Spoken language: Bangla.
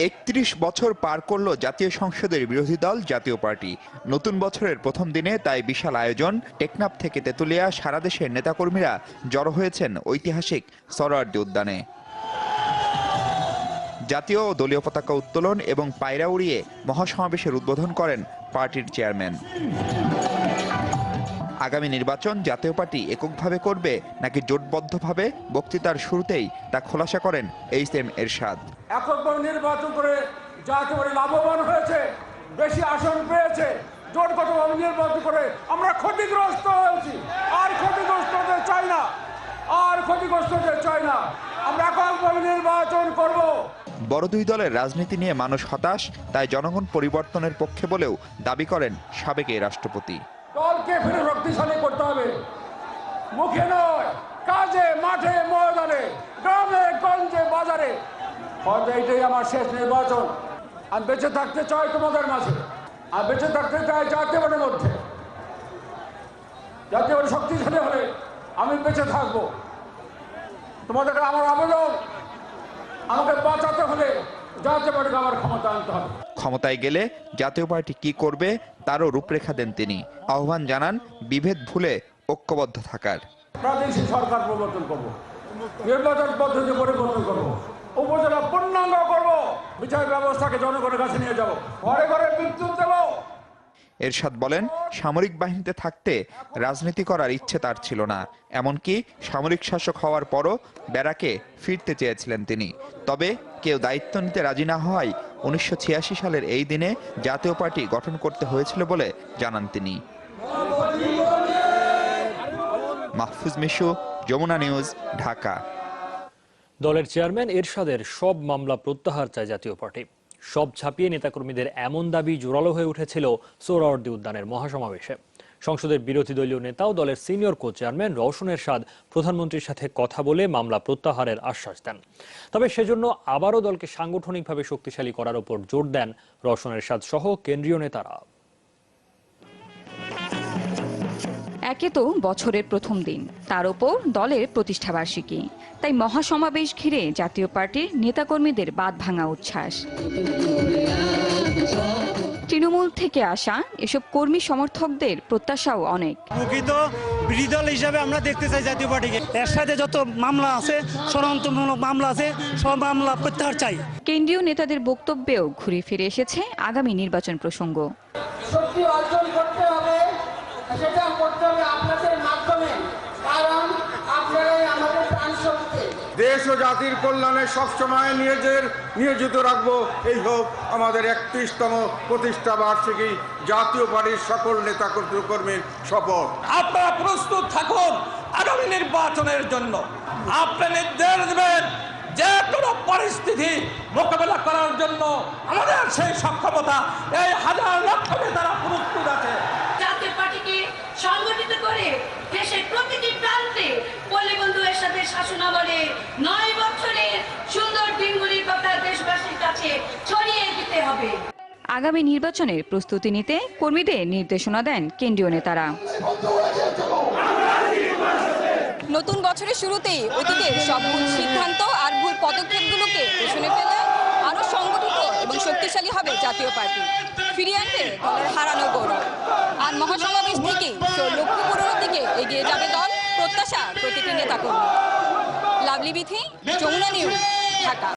একত্রিশ বছর পার করল জাতীয় সংসদের বিরোধী দল, জাতীয় পার্টি। নতুন বছরের প্রথম দিনে তাই বিশাল আয়োজন। টেকনাফ থেকে তেতুলিয়া, সারা দেশের নেতাকর্মীরা জড়ো হয়েছেন ঐতিহাসিক সরোয়ার্দী উদ্যানে। জাতীয় ও দলীয় পতাকা উত্তোলন এবং পায়রা উড়িয়ে মহাসমাবেশের উদ্বোধন করেন পার্টির চেয়ারম্যান। আগামী নির্বাচন জাতীয় পার্টি এককভাবে করবে নাকি জোটবদ্ধভাবে? বক্তৃতার শুরুতেই তা খোলাসা করেন এইচ এম এরশাদ। এককভাবে নির্বাচন করে জাতীয় পার্টি লাভবান হয়েছে বেশি আসন পেয়েছে জোটগতভাবে নির্বাচন করে আমরা ক্ষতিগ্রস্ত হয়েছি। আর ক্ষতিগ্রস্ত হতে চাই না আর ক্ষতিগ্রস্ত হতে চাই না। আমরা এককভাবে নির্বাচন করব। বড় দুই দলের রাজনীতি নিয়ে মানুষ হতাশ তাই জনগণ পরিবর্তনের পক্ষে বলেও দাবি করেন সাবেক এই রাষ্ট্রপতি। দলকে ফিরে শক্তিশালী করতে হবে। মুখে নয়, কাজে, মাঠে, ময়দানে, গ্রামে, গঞ্জে, বাজারে। হয়তো এইটাই আমার শেষ নির্বাচন। আমি বেঁচে থাকতে চাই তোমাদের মাঝে। আর বেঁচে থাকতে চাই জাতীয় পার্টির মধ্যে। জাতীয় পার্টি শক্তিশালী হলে আমি বেঁচে থাকব। তোমাদের আমার আবেদন, আমাকে বাঁচাতে হলে জাতীয় পার্টিকে আমার ক্ষমতা আনতে হবে। ক্ষমতায় গেলে জাতীয় পার্টি কি করবে তারও রূপরেখা দেন তিনি। আহ্বান জানান বিভেদ ভুলে ঐক্যবদ্ধ থাকার। প্রাদেশিক সরকার প্রবর্তন করব নির্বাচন পদ্ধতি পরিবর্তন করব উপজেলা পূর্ণাঙ্গ করব বিচার ব্যবস্থাকে জনগণের কাছে নিয়ে যাব ঘরে ঘরে বিদ্যুৎ দেব। এরশাদ বলেন সামরিক বাহিনীতে থাকতে রাজনীতি করার ইচ্ছে তার ছিল না। এমনকি সামরিক শাসক হওয়ার পরও ব্যারাকে ফিরতে চেয়েছিলেন তিনি। তবে কেউ দায়িত্ব নিতে রাজি না হওয়ায় উনিশশো ছিয়াশি সালের এই দিনে জাতীয় পার্টি গঠন করতে হয়েছিল বলে জানান তিনি। মাহফুজ মিশু, যমুনা নিউজ, ঢাকা। দলের চেয়ারম্যান এরশাদের সব মামলা প্রত্যাহার চায় জাতীয় পার্টি। সব ছাপিয়ে নেতাকর্মীদের এমন দাবি জোরালো হয়ে উঠেছিল সোহরাওয়ার্দী উদ্যানের মহাসমাবেশে। সংসদের বিরোধী দলীয় নেতা ও দলের senior co chairman Rowshan Ershad প্রধানমন্ত্রীর সাথে কথা বলে মামলা প্রত্যাহারের আশ্বাস দেন। তবে সেজন্য আবারও দলকে সাংগঠনিকভাবে শক্তিশালী করার উপর জোর দেন রওশন এরশাদ সহ কেন্দ্রীয় নেতারা। একে তো বছরের প্রথম দিন, তার ওপর দলের প্রতিষ্ঠাবার্ষিকী তাই মহাসমাবেশ ঘিরে জাতীয় পার্টির নেতাকর্মীদের বাদ ভাঙা উচ্ছ্বাস। তৃণমূল থেকে আসা এসব কর্মী সমর্থকদের প্রত্যাশাও অনেক। প্রকৃত বিরোধী দল হিসাবে আমরা দেখতে চাই জাতীয় পার্টিকে। এর সাথে যত মামলা আছে ষড়যন্ত্রমূলক মামলা আছে সব মামলা প্রত্যাহার চাই। কেন্দ্রীয় নেতাদের বক্তব্যেও ঘুরে ফিরে এসেছে আগামী নির্বাচন প্রসঙ্গ। শক্তি অর্জন করতে হবে সেটা করতে হবে আপনাদের মাধ্যমে। কারণ আপনারাই আমাদের প্রাণ শক্তি দেশ ও জাতির কল্যাণে সবসময় নিজেদের নিয়োজিত রাখব। এই হোক আমাদের একত্রিশতম প্রতিষ্ঠা বার্ষিকী জাতীয় পার্টির সকল নেতা কর্মীর শপথ। আপনারা প্রস্তুত থাকুন আগামী নির্বাচনের জন্য। আপনি নির্দেশ দেবেন যে কোনো পরিস্থিতি মোকাবেলা করার জন্য আমাদের সেই সক্ষমতা। এই হাজার লক্ষ নেতারা প্রস্তুত আছে জাতীয় পার্টিকে সংগঠিত করে দেশের প্রতিটি প্রান্তে পল্লী বন্ধু সাথে নয় বছরের সুন্দর দিনগুলির কথা দেশবাসীর কাছে ছড়িয়ে দিতে হবে। আগামী নির্বাচনের প্রস্তুতি নিতে কর্মীদের নির্দেশনা দেন কেন্দ্রীয় নেতারা। নতুন বছরের শুরুতেই অতীতের সব ভুল সিদ্ধান্ত আর ভুল পদক্ষেপগুলোকে পেছনে ফেলে আরও সংগঠিত এবং শক্তিশালী হবে জাতীয় পার্টি। ফিরিয়ে আনবে দলের হারানো গৌরব। আর মহাসমাবেশ থেকে লক্ষ্য পূরণের দিকে এগিয়ে যাবে দল প্রত্যাশা প্রতিটি নেতা কর্মী লাভলি বিথি যমুনা নিউজ ঢাকা।